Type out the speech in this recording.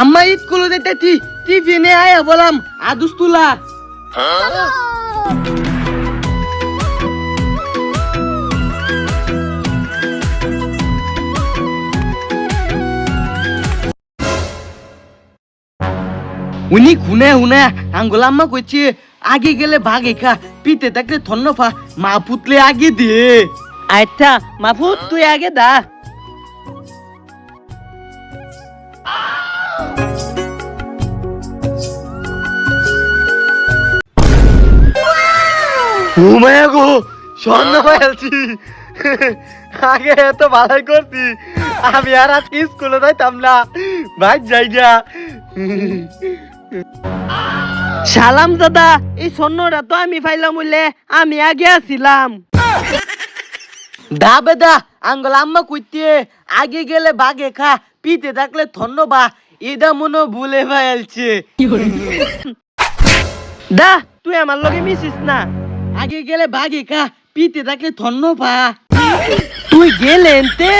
আম্মা স্কুলে যেতে টি টিফিনে আয়া বললাম আদুস তুলা। উনি খুনে হুনে আঙ্গুল আম্মা কইছে, আগে গেলে ভাগে খা, পিতে থাকলে থন্ন ফা মা পুতলে আগে দিয়ে আচ্ছা মাফুত তুই আগে দা। ঘুমায় গো স্বর্ণ পেয়েছি আগে এত ভালোই করছি আমি আর আজকে স্কুলে যাইতাম না ভাই জায়গা সালাম দাদা এই স্বর্ণটা তো আমি পাইলাম বললে আমি আগে আসছিলাম দা বেদা আঙ্গল আম্মা কইতে আগে গেলে বাগে খা পিতে থাকলে বা এটা মনে ভুলে ফেলছে। দা তুই আমার লগে মিশিস না? আগে গেলে বাগে কা পিতে থাকলে ধন্য পা। তুই গেলেন এনতে